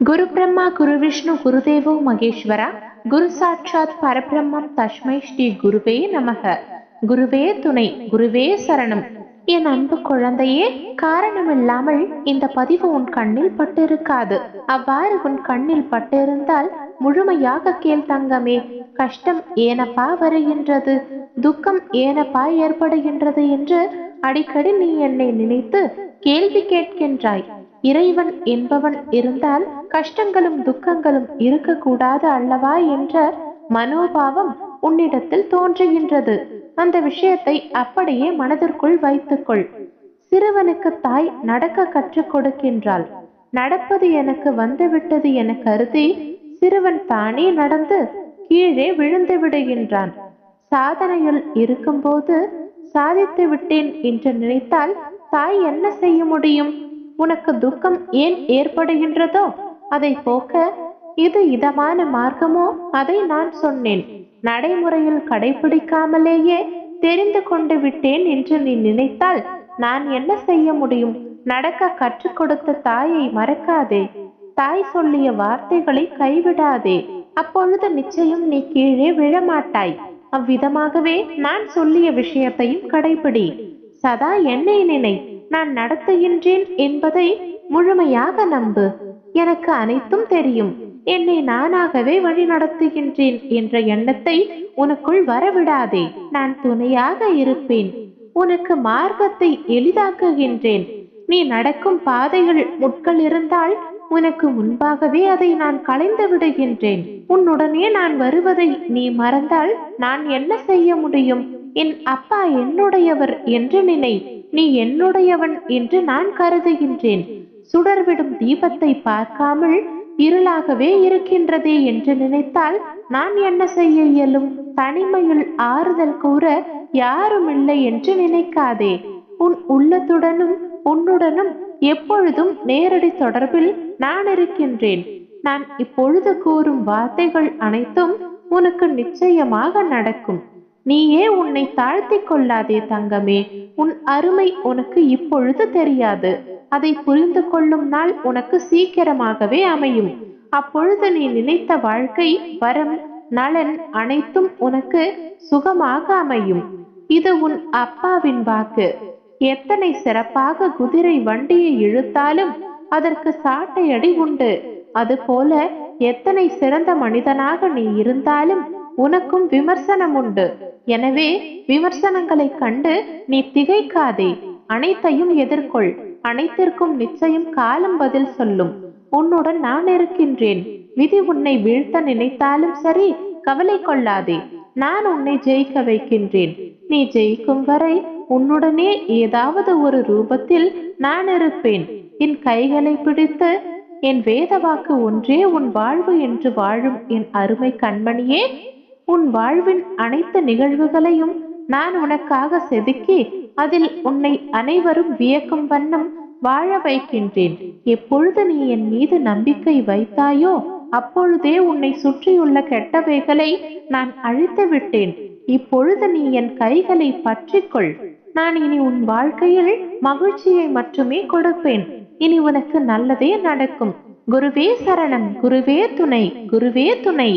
குரு பிரம்மா குரு விஷ்ணு குருதேவோ மகேஸ்வரா குரு சாட்சாத் பரபிரம்மம் தஷ்மை ஸ்ரீ குருவே நமக. குருவே துணை குருவே சரணம். என் அன்பு குழந்தையே காரணமில்லாமல் இந்த பதிவு உன் கண்ணில் பட்டிருக்காது. அவ்வாறு உன் கண்ணில் பட்டிருந்தால் முழுமையாக கேள் தங்கமே. கஷ்டம் ஏனப்பா வருகின்றது? துக்கம் ஏனப்பா ஏற்படுகின்றது என்று அடிக்கடி நீ என்னை நினைத்து கேள்வி கேட்கின்றாய். இறைவன் என்பவன் இருந்தால் கஷ்டங்களும் துக்கங்களும் இருக்கக்கூடாது அல்லவா என்ற மனோபாவம் உன்னிடத்தில் தோன்றுகின்றது. அந்த விஷயத்தை அப்படியே மனதிற்குள் வைத்துக்கொள். சிறுவனுக்கு தாய் நடக்க கற்றுக் கொடுக்கின்றாள். நடப்பது எனக்கு வந்துவிட்டது என கருதி சிறுவன் தானே நடந்து கீழே விழுந்து விடுகின்றான். சாதனையில் இருக்கும்போது சாதித்து விட்டேன் என்று நினைத்தால் தாய் என்ன செய்ய முடியும்? உனக்கு துக்கம் ஏன் ஏற்படுகின்றதோ அதை போக்க இது இதமான மார்க்கமோ? அதை நான் சொன்னேன். நடைமுறையில் கடைபிடிக்காமலேயே தெரிந்து கொண்டு விட்டேன் என்று நீ நினைத்தால் நான் என்ன செய்ய முடியும்? நடக்க கற்றுக் கொடுத்த தாயை மறக்காதே. தாய் சொல்லிய வார்த்தைகளை கைவிடாதே. அப்பொழுது நிச்சயம் நீ கீழே விழமாட்டாய். அவ்விதமாகவே நான் சொல்லிய விஷயத்தையும் கடைபிடி சதா என்னை நினை. நான் நடத்துகின்றேன் என்பதை முழுமையாக நம்பு. எனக்கு அனைத்தும் தெரியும். என்னை நானாகவே வழி நடத்துகின்றேன் என்ற எண்ணத்தை உனக்குள் வரவிடாதே. நான் துணையாக இருப்பேன். உனக்கு மார்க்கத்தை எளிதாக்குகின்றேன். நீ நடக்கும் பாதைகள் முட்கள் இருந்தால் உனக்கு முன்பாகவே அதை நான் களைந்து விடுகின்றேன். உன்னுடனே நான் வருவதை நீ மறந்தால் நான் என்ன செய்ய முடியும்? என் அப்பா என்னுடையவர் என்று நினை. நீ என்னுடையவன் என்று நான் கருதுகின்றேன். சுடர்விடும் தீபத்தை பார்க்காமல் இருளாகவே இருக்கின்றதே என்று நினைத்தால் நான் என்ன செய்ய இயலும்? தனிமையில் ஆறுதல் கூற யாரும் இல்லை என்று நினைக்காதே. உன் உள்ளத்துடனும் உன்னுடனும் எப்பொழுதும் நேரடி தொடர்பில் நான் இருக்கின்றேன். நான் இப்பொழுது கூறும் வார்த்தைகள் அனைத்தும் உனக்கு நிச்சயமாக நடக்கும். நீயே உன்னை தாழ்த்திக் கொள்ளாதே தங்கமே. உன் அருமை உனக்கு இப்பொழுது தெரியாது. அதை புரிந்து கொள்ளும் நாள் உனக்கு சீக்கிரமாகவே அமையும். அப்பொழுது நீ நினைத்த வாழ்க்கை வரம் நலன் அனைத்தும் உனக்கு சுகமாக அமையும். இது உன் அப்பாவின் வாக்கு. எத்தனை சிறப்பாக குதிரை வண்டியை இழுத்தாலும் அதற்கு சாட்டையடி உண்டு. அதுபோல எத்தனை சிறந்த மனிதனாக நீ இருந்தாலும் உனக்கும் விமர்சனம் உண்டு. எனவே விமர்சனங்களை கண்டு நீ திகைக்காதே. அனைத்தையும் எதிர்கொள். அனைத்திற்கும் நிச்சயம் காலம் பதில் சொல்லும். உன்னுடன் நான் இருக்கின்றேன். விதி உன்னை வீழ்த்த நினைத்தாலும் சரி கவலை கொள்ளாதே. நான் உன்னை ஜெயிக்க வைக்கின்றேன். நீ ஜெயிக்கும் வரை உன்னுடனே ஏதாவது ஒரு ரூபத்தில் நான் இருப்பேன். என் கைகளை பிடித்து என் வேத வாக்கு ஒன்றே உன் வாழ்வு என்று வாழும் என் அருமை கண்மணியே உன் வாழ்வின் அனைத்து நிகழ்வுகளையும் நான் உனக்காக செதுக்கி அதில் உன்னை அனைவரும் வியக்கும் வண்ணம் வாழ வைக்கின்றேன். எப்பொழுது நீ என் மீது நம்பிக்கை வைத்தாயோ அப்பொழுதே உன்னை சுற்றியுள்ள கெட்டவைகளை நான் அழித்து விட்டேன். இப்பொழுது நீ என் கைகளை பற்றிக்கொள். நான் இனி உன் வாழ்க்கையில் மகிழ்ச்சியை மட்டுமே கொடுப்பேன். இனி உனக்கு நல்லதே நடக்கும். குருவே சரணம் குருவே துணை குருவே துணை.